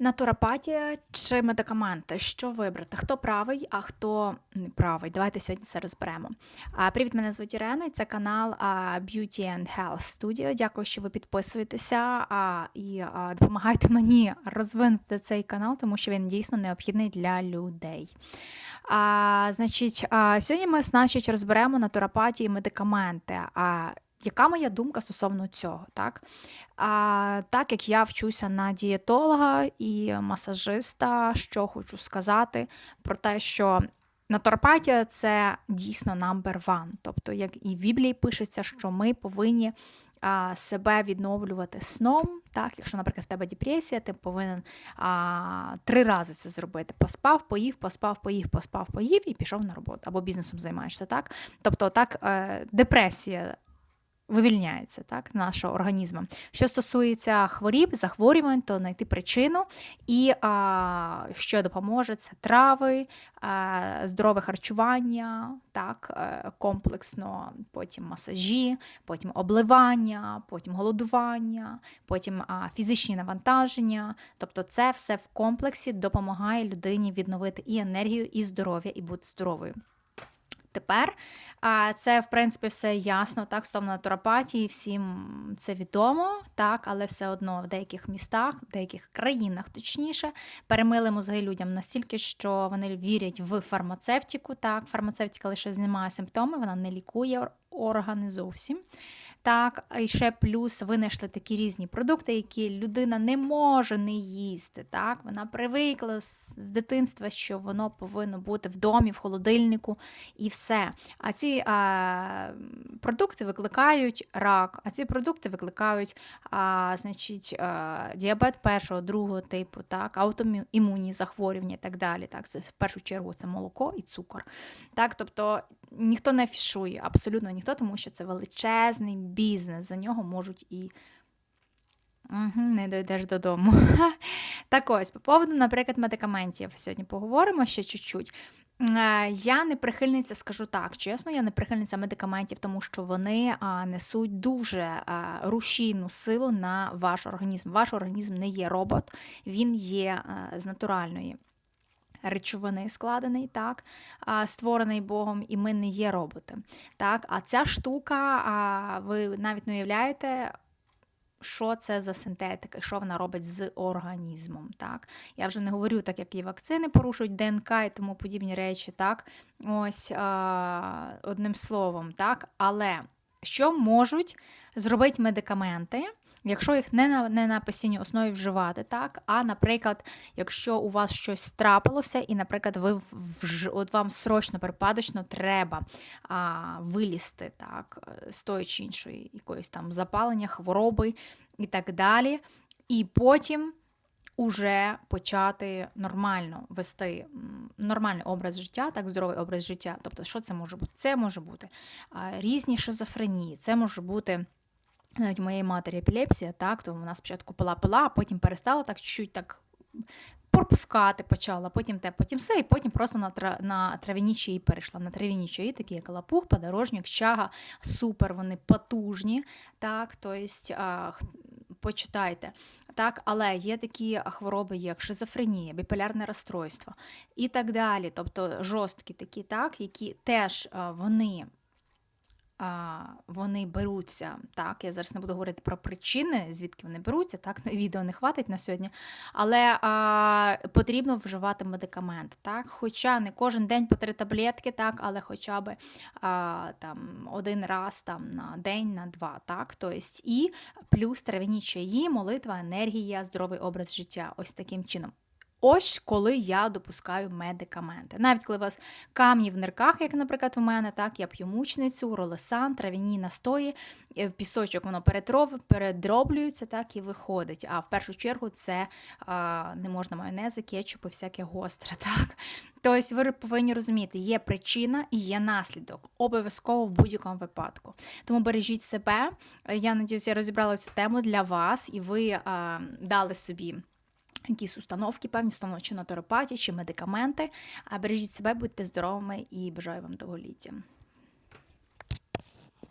Натуропатія чи медикаменти? Що вибрати? Хто правий, а хто не правий? Давайте сьогодні це розберемо. Привіт, мене звуть Ірена, це канал Beauty and Health Studio. Дякую, що ви підписуєтеся і допомагаєте мені розвинути цей канал, тому що він дійсно необхідний для людей. Значить, сьогодні ми значить, розберемо натуропатію і медикаменти. Яка моя думка стосовно цього? Так А, так як я вчуся на дієтолога і масажиста, що хочу сказати про те, що натуропатія це дійсно number one. Тобто, як і в Біблії пишеться, що ми повинні а, себе відновлювати сном. Так, Якщо, наприклад, в тебе депресія, ти повинен а, три рази це зробити. Поспав, поїв, поспав, поїв, поспав, поїв і пішов на роботу або бізнесом займаєшся. так? Тобто, так, е, депресія вивільняється так, нашого організму. Що стосується хворіб, захворювань, то знайти причину і а, що допоможе, це трави, а, здорове харчування, так, е, комплексно, потім масажі, потім обливання, потім голодування, потім а, фізичні навантаження. Тобто, це все в комплексі допомагає людині відновити і енергію, і здоров'я, і бути здоровою. Тепер а це, в принципі, все ясно, так, стосовно натуропатії, всім це відомо, так, але все одно в деяких містах, в деяких країнах, точніше, перемили мозги людям настільки, що вони вірять в фармацевтику. Так, фармацевтика лише знімає симптоми, вона не лікує органи зовсім. Так, і ще плюс винайшли такі різні продукти, які людина не може не їсти. Так, Вона привикла з дитинства, що воно повинно бути в домі, в холодильнику і все. А ці а, продукти викликають рак, а ці продукти викликають а, значить, а, діабет першого, другого типу, так, аутоімунні захворювання і так далі. Так, В першу чергу це молоко і цукор. Так, Тобто ніхто не афішує, абсолютно ніхто, тому що це величезний бізнес. За нього можуть і. Угу, Не дойдеш додому. Так ось, по поводу, наприклад, медикаментів. Сьогодні поговоримо ще чуть-чуть. Е, я не прихильниця, скажу так, чесно, я не прихильниця медикаментів, тому що вони несуть дуже рушійну силу на ваш організм. Ваш організм не є робот, він є а, з натуральної речовини складений, так, створений Богом, і ми не є роботи. Так? А ця штука, ви навіть не уявляєте. Що це за синтетика, що вона робить з організмом. так. Я вже не говорю, так як і вакцини порушують ДНК і тому подібні речі, так. Ось одним словом, так. Але що можуть зробити медикаменти? Якщо їх не на не на постійній основі вживати, так, а, наприклад, якщо у вас щось трапилося, і, наприклад, ви вж, от вам срочно припадочно треба а, вилізти так, з тої чи іншої якоїсь там запалення, хвороби і так далі. І потім уже почати нормально вести нормальний образ життя, так, здоровий образ життя. Тобто, що це може бути? Це може бути різні шизофренії, це може бути. Навіть у моєї матері епілепсія, так, то вона спочатку пила-пила, а потім перестала так чуть-чуть так пропускати почала, потім те, потім все, і потім просто на тра, на трав'яні чаї перейшла. На трав'яні чаї, такі як лапух, подорожник, чага, супер, вони потужні. так, тобто, Почитайте. Так, Але є такі хвороби, як шизофренія, біполярне розстройство і так далі. Тобто жорсткі такі, так, які теж вони вони беруться. Так, Я зараз не буду говорити про причини, звідки вони беруться, так, відео не хватить на сьогодні. Але а, потрібно вживати медикаменти. Так? Хоча не кожен день по три таблетки, так, але хоча б а, там, один раз там, на день, на два. Так? Тобто, І плюс трав'яні чаї, молитва, енергія, здоровий образ життя. Ось таким чином. Ось коли я допускаю медикаменти. Навіть коли у вас камні в нирках, як, наприклад, у мене, так, я п'ю мучницю, ролесан, трав'яні настої, е, в пісочок воно передроблюється так, і виходить. А в першу чергу це а, не можна майонези, кетчупи, всяке гостре. Так? Тобто ви повинні розуміти, є причина і є наслідок, обов'язково в будь-якому випадку. Тому бережіть себе. Я надіюсь, я розібрала цю тему для вас, і ви а, дали собі якісь установки, певні стосовно чи натуропатії, чи медикаменти. Бережіть себе, будьте здоровими і бажаю вам довголіття.